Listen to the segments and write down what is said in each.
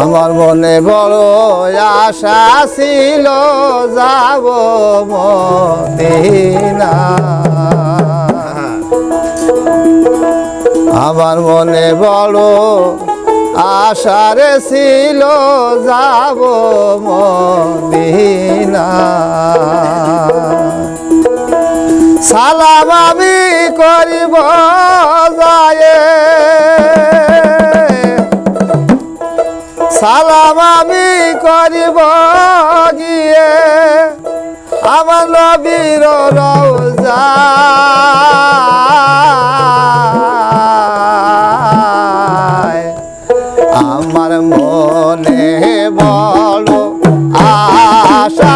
আমার মনে বড় আশা ছিল যাব মদিনা। আমার মনে বড় আশারে ছিল যাব মদিনা। সালাম আমি করিব সালাম আমি করিব গিয়ে আমার নবীর রওজা। আমার মনে বলো আশা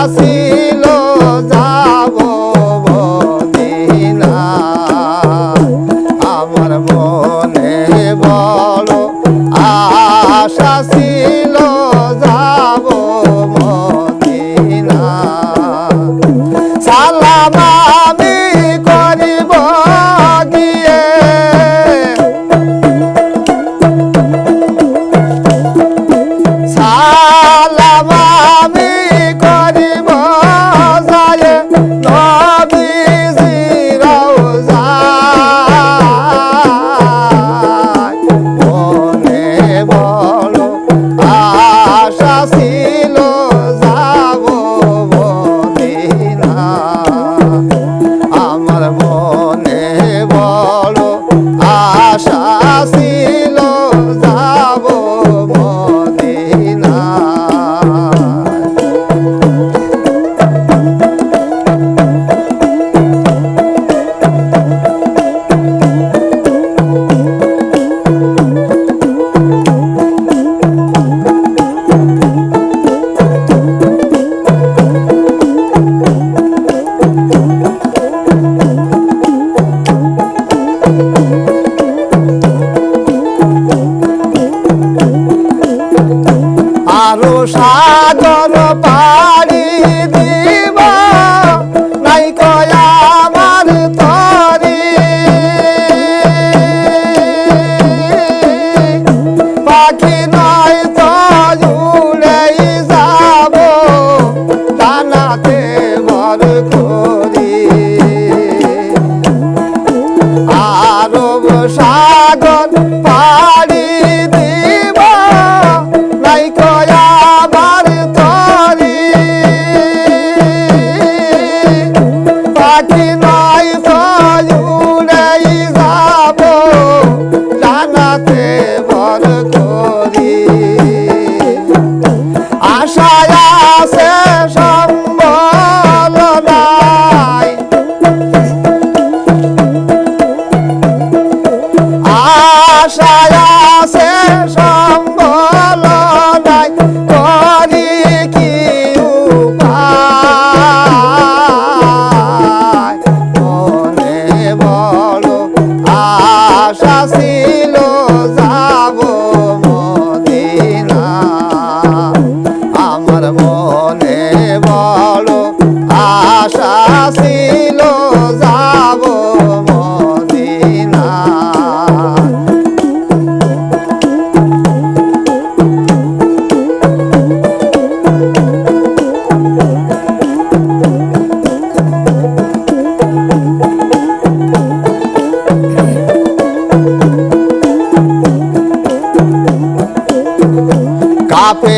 সাগর পাড়ি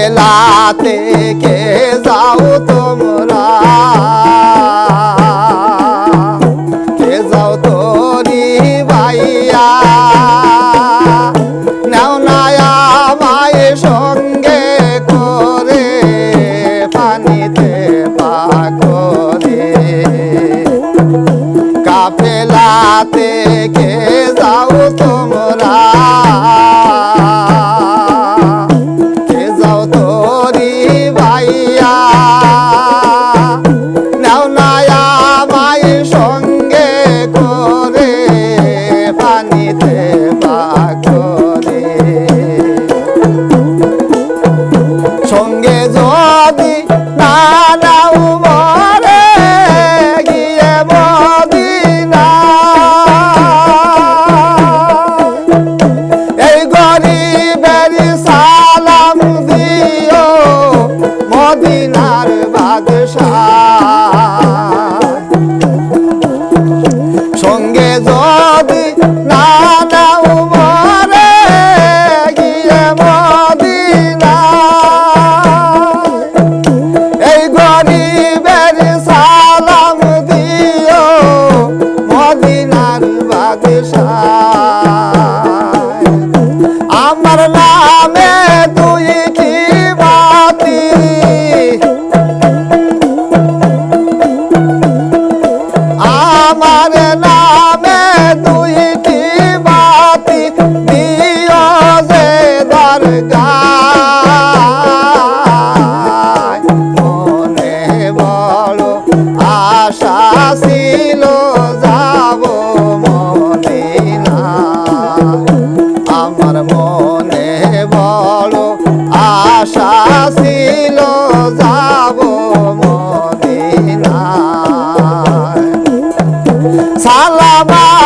জেলা থেকে যাও তোমরা। কে যাও তো আমার সালাম